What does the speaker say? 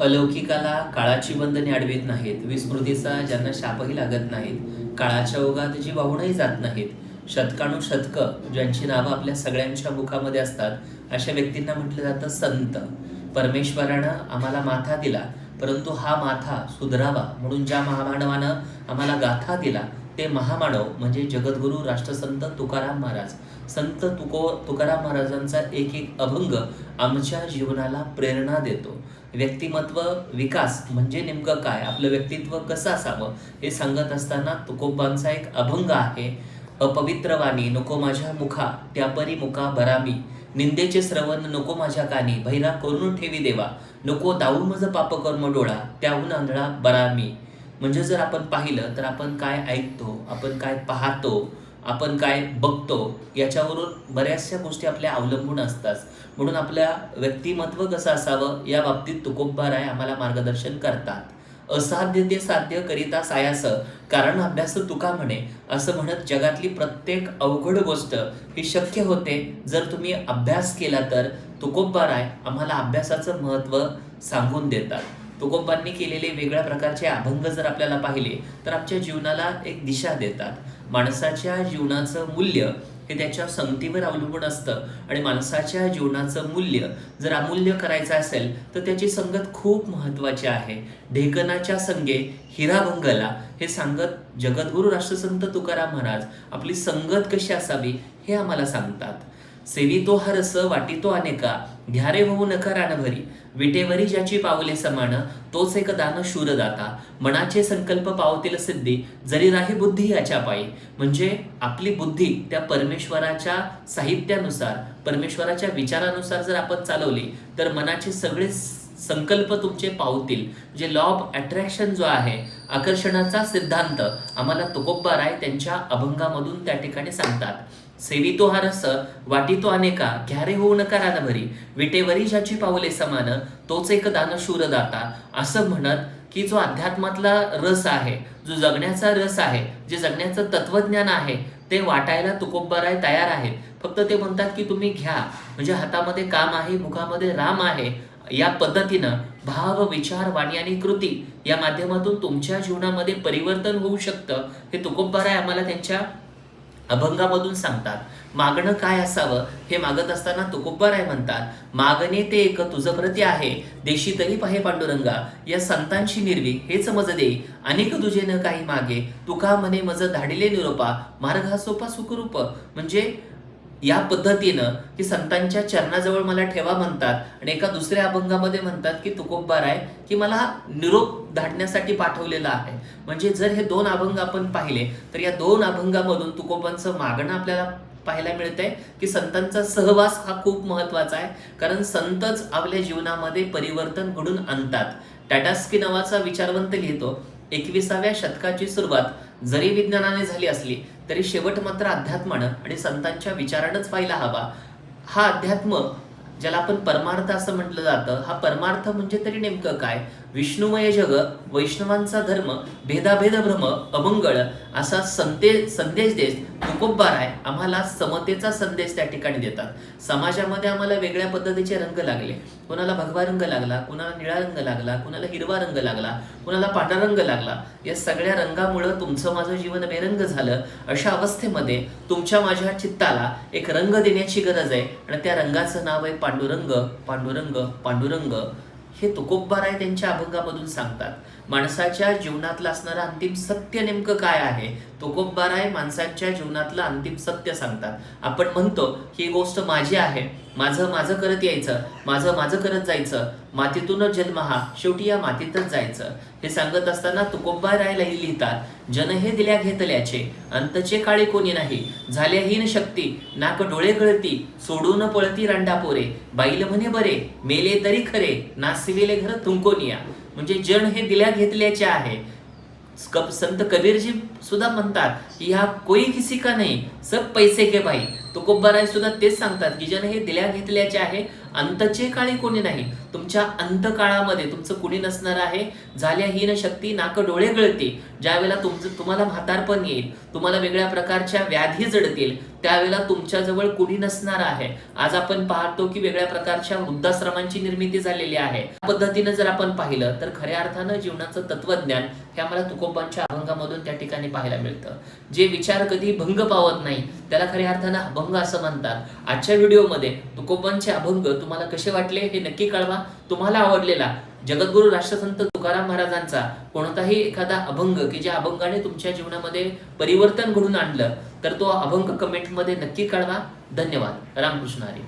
अलौकिकाला काळाची बंधने अडवित नाहीत. विस्मृतीचा ज्यांना शापही लागत नाहीत काळाच्या ओघात जी वाहूनही जात नाहीत शतकानुशतकं ज्यांची नावं आपल्या सगळ्यांच्या मुखामध्ये असतात अशा व्यक्तींना म्हटलं जातं संत. परमेश्वरानं आम्हाला माथा दिला परंतु हा माथा सुधरावा म्हणून ज्या महामानवानं आम्हाला गाथा दिला ते महामानव म्हणजे जगद्गुरू राष्ट्रसंत तुकाराम महाराज. संत तुको तुकाराम महाराजांचा एक एक अभंग आमच्या जीवनाला प्रेरणा देतो. व्यक्तिमत्व विकास म्हणजे नेमकं काय? आपलं व्यक्तित्व कसं असावं? हे सांगत असताना तुकोबांचा एक अभंग आहे अपवित्र वाणी नको माझ्या मुखा त्यापरी मुखा बरामी. निंदेचे श्रवण नको माझ्या कानी भैरा करून ठेवी देवा. नको दाऊ मज पाप कर्म डोळा त्याहून आंधळा बरामी. म्हणजे जर आपण पाहिलं तर आपण काय ऐकतो आपण काय पाहतो आपण काय बघतो याच्यावरून बऱ्याचशा गोष्टी आपल्या अवलंबून असतात. म्हणून आपल्या व्यक्तिमत्व कसं असावं या बाबतीत तुकोबा राय आम्हाला मार्गदर्शन करतात. असाध्य ते साध्य करिता सायास कारण अभ्यास तुका म्हणे? असं म्हणत जगातली प्रत्येक अवघड गोष्ट ही शक्य होते. जर तुम्ही अभ्यास केला तर तुकोबा राय आम्हाला अभ्यासाचं महत्त्व सांगून देतात. तुकोबांनी केलेले वेगळ्या प्रकारचे अभंग जर आपल्याला पाहिले तर आमच्या जीवनाला एक दिशा देतात. माणसाच्या जीवनाचं मूल्य हे त्याच्या संगतीवर अवलंबून असतं. आणि माणसाच्या जीवनाचं मूल्य जर अमूल्य करायचं असेल तर त्याची संगत खूप महत्त्वाची आहे. ढेकणाच्या संगे हिराभंगला हे सांगत जगद्गुरू राष्ट्रसंत तुकाराम महाराज आपली संगत कशी असावी हे आम्हाला सांगतात. सेवितो हा रस वाटितो अनेका. घ्यारे होऊ नका रानभरी. विटेवरी ज्याची पावले समान तोच एक दान शूरदाता. मनाचे संकल्प पावतील सिद्धी जरी राही बुद्धी याच्या पायी. म्हणजे आपली बुद्धी त्या परमेश्वराच्या साहित्यानुसार परमेश्वराच्या विचारानुसार जर आपण चालवली तर मनाचे सगळे संकल्प तुमचे पावतील. म्हणजे लॉ ऑफ अट्रॅक्शन जो आहे आकर्षणाचा सिद्धांत आम्हाला तुकोब्बा राय त्यांच्या अभंगामधून त्या ठिकाणी सांगतात. सेवितो हा रस वाटितो अनेका घ्यारे होऊ नका रानभरी विटेवरी ज्याची पावले समान तोच एक दानशूर दाता असं म्हणत की जो अध्यात्मातला रस आहे जो जगण्याचा रस आहे जे जगण्याचं तत्वज्ञान आहे ते वाटायला तुकोबराय तयार आहेत. फक्त ते म्हणतात की तुम्ही घ्या. म्हणजे हातामध्ये काम आहे मुखामध्ये राम आहे या पद्धतीनं भाव विचार वाणी आणि कृती या माध्यमातून तुमच्या जीवनामध्ये परिवर्तन होऊ शकतं. हे तुकोबराय आम्हाला त्यांच्या अभंगामधून सांगतात मागणं काय असावं हे मागत असताना तुकोबराय म्हणतात मागणे ते एक तुझं प्रती आहे देशी तरी पाहे पांडुरंगा या संतांशी निर्वी हेच मज दे अनेक तुझे न काही मागे तुका म्हणे मज धाडिले निरोपा मार्ग हा सोपा सुखरूप म्हणजे या पद्धतीनं की संतांच्या चरणाजवळ मला ठेवा म्हणतात आणि एका दुसऱ्या अभंगामध्ये म्हणतात की तुकोबा आहे की मला हा निरोप धाडण्यासाठी पाठवलेला आहे. म्हणजे जर हे दोन अभंग आपण पाहिले तर या दोन अभंगामधून तुकोबांचं मागणं आपल्याला पाहायला मिळतंय की संतांचा सहवास हा खूप महत्त्वाचा आहे. कारण संतच आपल्या जीवनामध्ये परिवर्तन घडून आणतात. टॅटास्की नावाचा विचारवंत लिहितो एकविसाव्या शतकाची सुरुवात जरी विज्ञानाने झाली असली तरी शेवट मात्र अध्यात्मानं आणि संतांच्या विचारानंच व्हायला हवा. हा अध्यात्म ज्याला आपण परमार्थ असं म्हटलं जातं हा परमार्थ म्हणजे तरी नेमकं काय? विष्णुमय जग वैष्णवांचा धर्म भेदाभेद भ्रम अमंगळ असा संते संदेश देश तुकोबाराय आम्हाला समतेचा संदेश त्या ठिकाणी देतात. समाजामध्ये आम्हाला वेगळ्या पद्धतीचे रंग लागले. कुणाला भगवा रंग लागला कुणाला निळा रंग लागला कुणाला हिरवा रंग लागला कुणाला पांढरा रंग लागला या सगळ्या रंगामुळं तुमचं माझं जीवन बेरंग झालं. अशा अवस्थेमध्ये तुमच्या माझ्या चित्ताला एक रंग देण्याची गरज आहे. आणि त्या रंगाचं नाव आहे पांडुरंग पांडुरंग पांडुरंग. हे तुकोबराय त्यांच्या अभंगामधून सांगतात. माणसाच्या जीवनातला असणारा अंतिम सत्य नेमकं काय आहे? तुकोबराय माणसाच्या जीवनातलं अंतिम सत्य सांगतात. आपण म्हणतो ही गोष्ट माझी आहे. माझं माझं करत यायचं. माझं माझं करत जायचं. मातीतूनच जन्म हा. शेवटी या मातीतच जायचं. हे सांगत असताना तुकोबराय लिहितात जन हे दिल्या घेतल्याचे. अंतचे काळे कोणी नाही. झाल्याहीन शक्ती. नाक डोळे गळती. सोडून पळती रांडापोरे. बाईल म्हणे बरे. मेले तरी खरे. नासिविले घर तुंकोनिया म्हणजे जन हे दिल्या घेतल्याचे आहे. संत कबीरजी सुद्धा म्हणतात या कोई किसी का नाही सब पैसे के भाई. तुकोबाराय सुद्धा तेच सांगतात की ज्याने हे दिल्या घेतल्याचे आहे अंतचे काळी कोणी नाही. तुमच्या अंतकाळामध्ये तुमचं कुणी नसणार आहे. झाल्या हीन शक्ती नाक डोळे गळते. ज्यावेळेला तुमचं तुम्हाला म्हातारपण येईल तुम्हाला वेगळ्या प्रकारच्या व्याधी जडतील त्यावेळेला तुमच्याजवळ कुणी नसणार आहे. आज आपण पाहतो की वेगळ्या प्रकारच्या वृद्धाश्रमांची निर्मिती झालेली आहे. या पद्धतीनं जर आपण पाहिलं तर खऱ्या अर्थानं जीवनाचं तत्वज्ञान हे आम्हाला तुकोबांच्या अभंगामधून त्या ठिकाणी ठिकाणी पाहायला मिळतं. जे विचार कधी भंग पावत नाही त्याला खऱ्या अर्थानं अभंग असं म्हणतात. आजच्या व्हिडिओमध्ये तुकोबांचे अभंग तुम्हाला कसे वाटले हे नक्की कळवा. तुम्हाला आवडलेला जगद्गुरु राष्ट्रसंत तुकाराम महाराजांचा कोणताही एखादा अभंग की ज्या अभंगाने तुमच्या जीवनामध्ये परिवर्तन घडून आणलं तर तो अभंग कमेंटमध्ये नक्की कळवा. धन्यवाद. रामकृष्ण हरी.